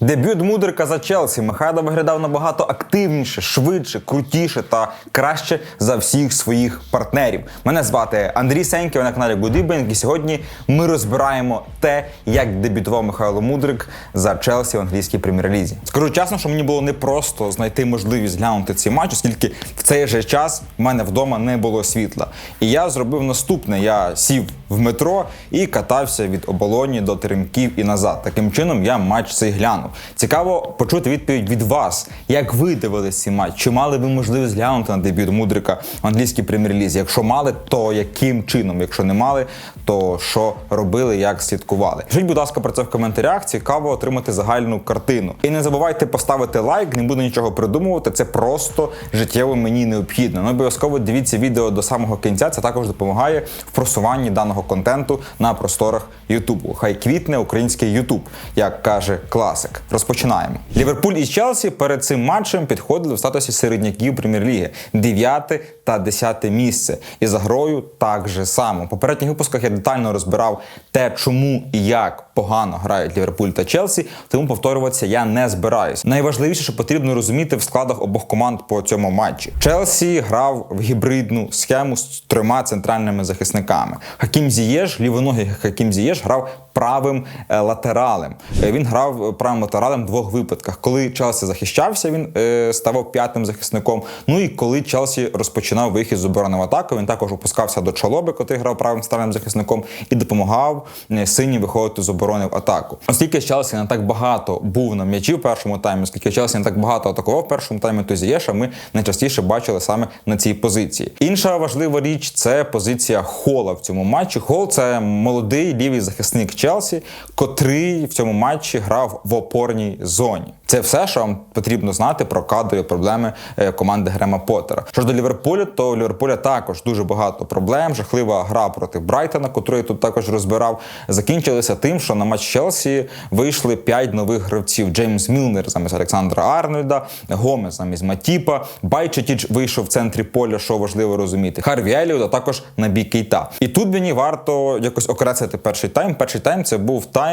Дебют Мудрика за Челсі Михайло виглядав набагато активніше, швидше, крутіше та краще за всіх своїх партнерів. Мене звати Андрій Сеньків, на каналі Good і сьогодні ми розбираємо те, як дебютував Михайло Мудрик за Челсі в англійській прем'єр-лізі. Скажу чесно, що мені було непросто знайти можливість глянути цей матч, оскільки в цей же час в мене вдома не було світла. І я зробив наступне: я сів в метро і катався від оболоні до теремків і назад. Таким чином я матч цей глянув. Цікаво почути відповідь від вас. Як ви дивились цей матч? Чи мали ви можливість глянути на дебют Мудрика в англійській прем'єр-лізі? Якщо мали, то яким чином? Якщо не мали, то що робили, як слідкували? Пишіть, будь ласка, про це в коментарях. Цікаво отримати загальну картину. І не забувайте поставити лайк, не буду нічого придумувати. Це просто життєво мені необхідно. Ну, обов'язково дивіться відео до самого кінця. Це також допомагає в просуванні даного контенту на просторах Ютубу. Хай квітне український Ютуб, як каже класик. Розпочинаємо. Ліверпуль і Челсі перед цим матчем підходили в статусі середняків прем'єр-ліги 9 та 10 місце. І за грою так же само. В попередніх випусках я детально розбирав те, чому і як погано грають Ліверпуль та Челсі, тому повторюватися я не збираюсь. Найважливіше, що потрібно розуміти в складах обох команд по цьому матчі. Челсі грав в гібридну схему з трьома центральними захисниками. Хакім Зієш, лівоногий Хакім Зієш грав правим е, латералем. Е, Він грав е, правим латералем в двох випадках. Коли Челсі захищався, він ставав п'ятим захисником. Ну і коли Челсі розпочинав вихід з оборони в атаку, він також опускався до чолоби, котрий грав правим центральним захисником, і допомагав синім виходити з оборони в атаку. Оскільки Челсі не так багато був на м'ячі в першому таймі, оскільки Челсі не так багато атакував в першому таймі, то Зієша ми найчастіше бачили саме на цій позиції. Інша важлива річ це позиція Хола в цьому матчі. Хол це молодий лівий захисник Челсі, котрий в цьому матчі грав в опорній зоні. Це все, що вам потрібно знати про кадрові проблеми е, команди Грема Поттера. Що ж до Ліверпуля, то у Ліверпуля також дуже багато проблем. Жахлива гра проти Брайтона, котру я тут також розбирав, закінчилася тим, що на матч Челсі вийшли п'ять нових гравців: Джеймс Мілнер замість Олександра Арнольда, Гомес замість Матіпа, Байчетіч вийшов в центрі поля, що важливо розуміти. Харві а також Набі Кейта. І тут мені варто якось окреслити перший тайм. Перший тайм це був тайм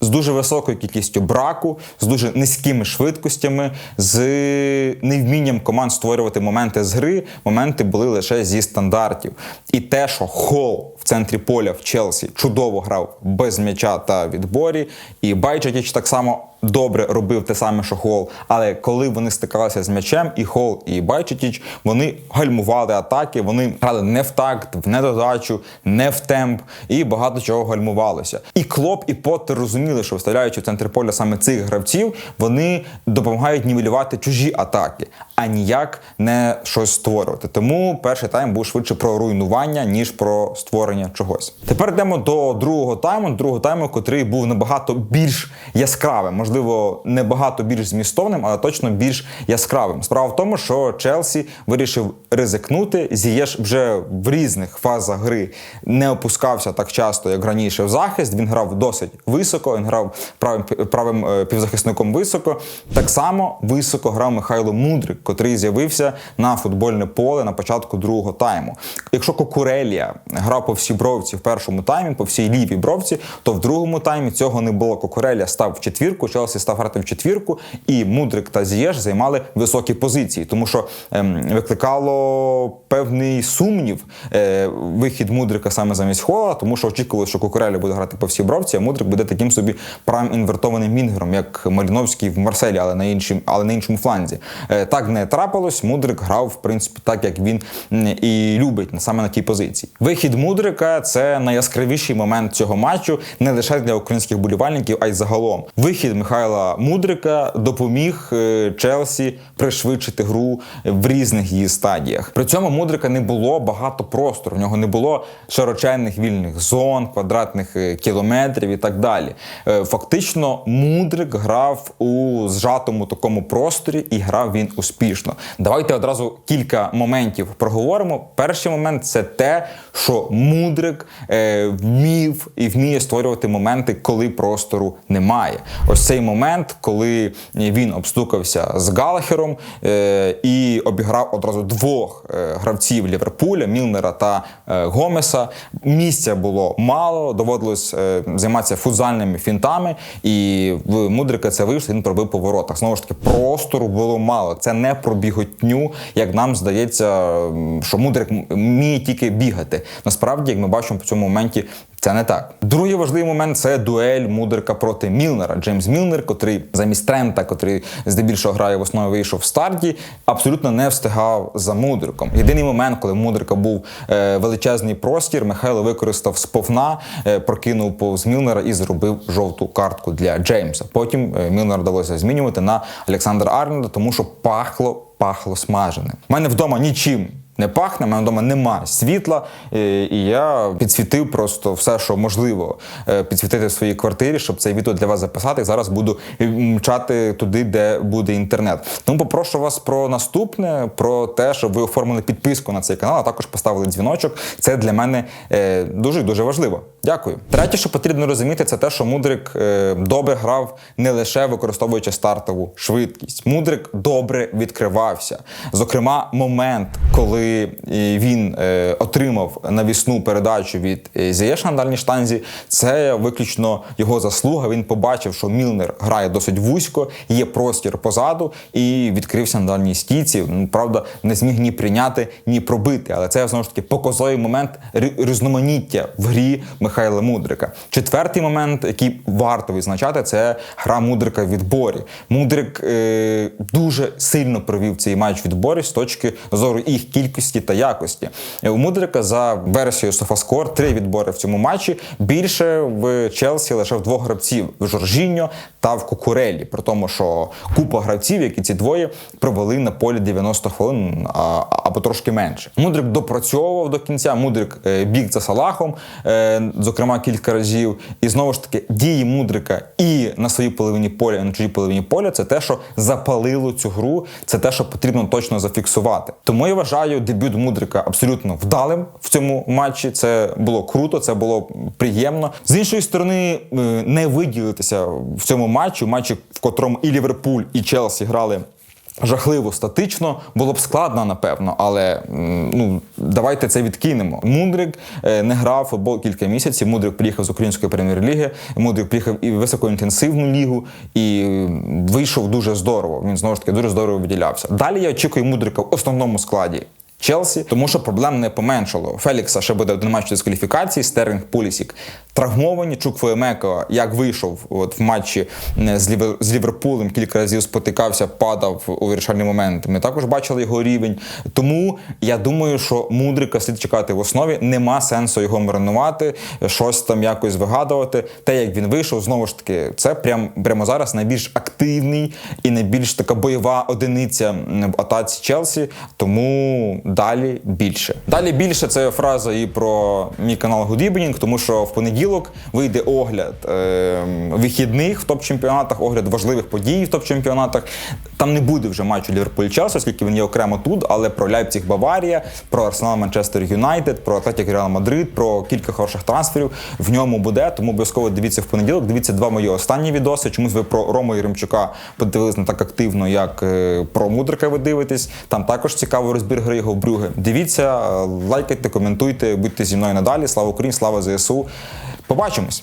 з дуже високою кількістю браку, з дуже низькими швидкостями, з невмінням команд створювати моменти з гри. Моменти були лише зі стандартів. І те, що Хол центрі поля в Челсі чудово грав без м'яча та відборі, і Байчетіч так само. Добре робив те саме, що Хол, але коли вони стикалися з м'ячем, і Хол, і Байчетіч, вони гальмували атаки, вони грали не в такт, в недодачу, не в темп, і багато чого гальмувалося. І Клоп, і Поттер розуміли, що вставляючи в центр поля саме цих гравців, вони допомагають нівелювати чужі атаки, а ніяк не щось створювати. Тому перший тайм був швидше про руйнування, ніж про створення чогось. Тепер йдемо до другого тайму, другого тайму, котрий був набагато більш яскравим. Можливо, не багато більш змістовним, але точно більш яскравим. Справа в тому, що Челсі вирішив ризикнути. Зієш вже в різних фазах гри не опускався так часто, як раніше в захист. Він грав досить високо. Він грав правим правим е, півзахисником високо. Так само високо грав Михайло Мудрик, котрий з'явився на футбольне поле на початку другого тайму. Якщо Кокурелія грав по всій бровці в першому таймі, по всій лівій бровці, то в другому таймі цього не було. Кокурелія став в четвірку. Челсі став грати в четвірку, і Мудрик та Зієш займали високі позиції, тому що ем, викликало певний сумнів е, вихід Мудрика саме замість Хола, тому що очікували, що Кукурелі буде грати по всій бровці, а Мудрик буде таким собі правим інвертованим мінгером, як Маліновський в Марселі, але на іншому, але на іншому фланзі. Е, так не трапилось. Мудрик грав в принципі так, як він і любить саме на тій позиції. Вихід Мудрика це найяскравіший момент цього матчу не лише для українських болівальників, а й загалом. Вихід Михайла Мудрика допоміг е, Челсі пришвидшити гру в різних її стадіях. При цьому Мудрика не було багато простору. В нього не було широченних вільних зон, квадратних е, кілометрів і так далі. Е, Фактично, Мудрик грав у зжатому такому просторі і грав він успішно. Давайте одразу кілька моментів проговоримо. Перший момент це те, що Мудрик Мудрик е, вмів і вміє створювати моменти, коли простору немає. Ось цей момент, коли він обстукався з Галахером е, і обіграв одразу двох е, гравців Ліверпуля, Мілнера та е, Гомеса. Місця було мало, доводилось е, займатися футзальними фінтами, і в Мудрика це вийшло, він пробив по воротах. Знову ж таки, простору було мало. Це не про біготню, як нам здається, що Мудрик вміє тільки бігати. Насправді, як ми бачимо по цьому моменті, це не так. Другий важливий момент це дуель Мудрика проти Мілнера. Джеймс Мілнер, котрий замість Трента, котрий здебільшого грає в основі, вийшов в старті, абсолютно не встигав за Мудриком. Єдиний момент, коли у Мудрика був е, величезний простір, Михайло використав сповна, е, прокинув повз Мілнера і зробив жовту картку для Джеймса. Потім е, Мілнер вдалося змінювати на Олександра Арнольда, тому що пахло, пахло смаженим. У мене вдома нічим не пахне, в мене вдома нема світла, е, і я підсвітив просто все, що можливо е, підсвітити в своїй квартирі, щоб це відео для вас записати. Зараз буду мчати туди, де буде інтернет. Тому попрошу вас про наступне, про те, щоб ви оформили підписку на цей канал, а також поставили дзвіночок. Це для мене е, дуже дуже важливо. Дякую. Третє, що потрібно розуміти, це те, що Мудрик е, добре грав не лише використовуючи стартову швидкість. Мудрик добре відкривався. Зокрема, момент, коли е, він е, отримав навісну передачу від е, Зієша на дальній штанзі, це виключно його заслуга. Він побачив, що Мілнер грає досить вузько, є простір позаду і відкрився на дальній стійці. Правда, не зміг ні прийняти, ні пробити. Але це знову ж таки показовий момент різноманіття в грі Михайла Мудрика. Четвертий момент, який варто відзначати, це гра Мудрика в відборі. Мудрик е, дуже сильно провів цей матч відборі з точки зору їх кількості та якості. Е, У Мудрика за версією Софаскор три відбори в цьому матчі. Більше в Челсі лише в двох гравців в Жоржіньо та в Кукурелі. При тому, що купа гравців, які ці двоє провели на полі 90 хвилин або трошки менше. Мудрик допрацьовував до кінця. Мудрик е, біг за Салахом, е, зокрема кілька разів. І знову ж таки, дії Мудрика і на своїй половині поля, і на чужій половині поля це те, що запалило цю гру, це те, що потрібно точно зафіксувати. Тому я вважаю дебют Мудрика абсолютно вдалим в цьому матчі. Це було круто, це було приємно. З іншої сторони, е, не виділитися в цьому матчі, матчі, в котрому і Ліверпуль, і Челсі грали. Жахливо статично було б складно, напевно, але ну давайте це відкинемо. Мудрик е, не грав футбол кілька місяців. Мудрик приїхав з української прем'єр-ліги. Мудрик приїхав і в високоінтенсивну лігу і вийшов дуже здорово. Він знову ж таки дуже здорово виділявся. Далі я очікую Мудрика в основному складі. Челсі, тому що проблем не поменшало. Фелікса ще буде один матч дискваліфікації, Стерлінг Пулісік травмовані. Чук Фуемеко, як вийшов от в матчі е, з, Лівер... з Ліверпулем, кілька разів спотикався, падав у вирішальний момент. Ми також бачили його рівень. Тому я думаю, що мудрика слід чекати в основі. Нема сенсу його маринувати, щось там якось вигадувати. Те, як він вийшов, знову ж таки, це прям прямо зараз найбільш активний і найбільш така бойова одиниця в атаці Челсі. Тому далі більше. Далі більше це фраза і про мій канал Good Evening, тому що в понеділок вийде огляд е, вихідних в топ-чемпіонатах, огляд важливих подій в топ-чемпіонатах. Там не буде вже матчу Ліверпуль Челсі, оскільки він є окремо тут, але про Ляйпціг Баварія, про Арсенал Манчестер Юнайтед, про Атлетік Реал Мадрид, про кілька хороших трансферів в ньому буде. Тому обов'язково дивіться в понеділок. Дивіться два мої останні відоси. Чомусь ви про Рому Єремчука подивились не так активно, як е, про Мудрика ви дивитесь. Там також цікавий розбір гри його в Брюге. Дивіться, е, лайкайте, коментуйте, будьте зі мною надалі. Слава Україні, слава ЗСУ. Побачимось!